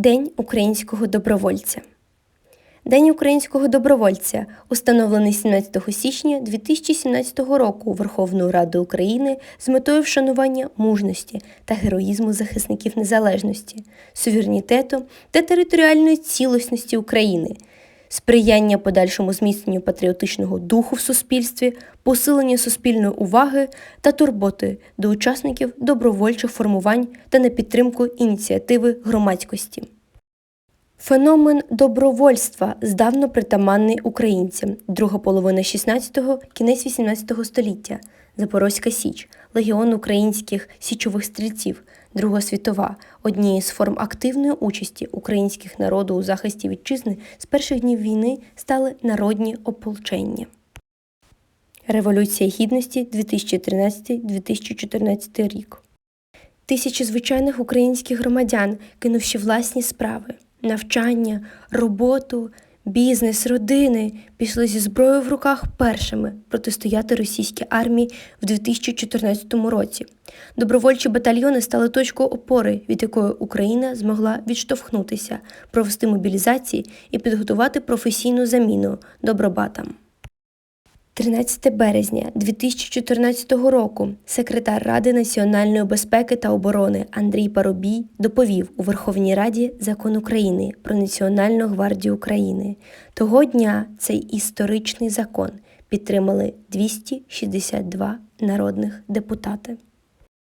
День українського добровольця. День українського добровольця установлений 17 січня 2017 року Верховною Радою України з метою вшанування мужності та героїзму захисників незалежності, суверенітету та територіальної цілісності України, сприяння подальшому зміцненню патріотичного духу в суспільстві, посилення суспільної уваги та турботи до учасників добровольчих формувань та на підтримку ініціативи громадськості. Феномен добровольства здавна притаманний українцям, друга половина 16-го, кінець 18 століття, Запорозька Січ, легіон українських січових стрільців, Друга світова, однією з форм активної участі українських народу у захисті вітчизни з перших днів війни стали народні ополчення. Революція Гідності 2013-2014 рік. Тисячі звичайних українських громадян, кинувши власні справи, навчання, роботу, бізнес, родини, пішли зі зброєю в руках першими протистояти російській армії в 2014 році. Добровольчі батальйони стали точкою опори, від якої Україна змогла відштовхнутися, провести мобілізації і підготувати професійну заміну добробатам. 13 березня 2014 року секретар Ради національної безпеки та оборони Андрій Парубій доповів у Верховній Раді закон України про Національну гвардію України. Того дня цей історичний закон підтримали 262 народних депутати.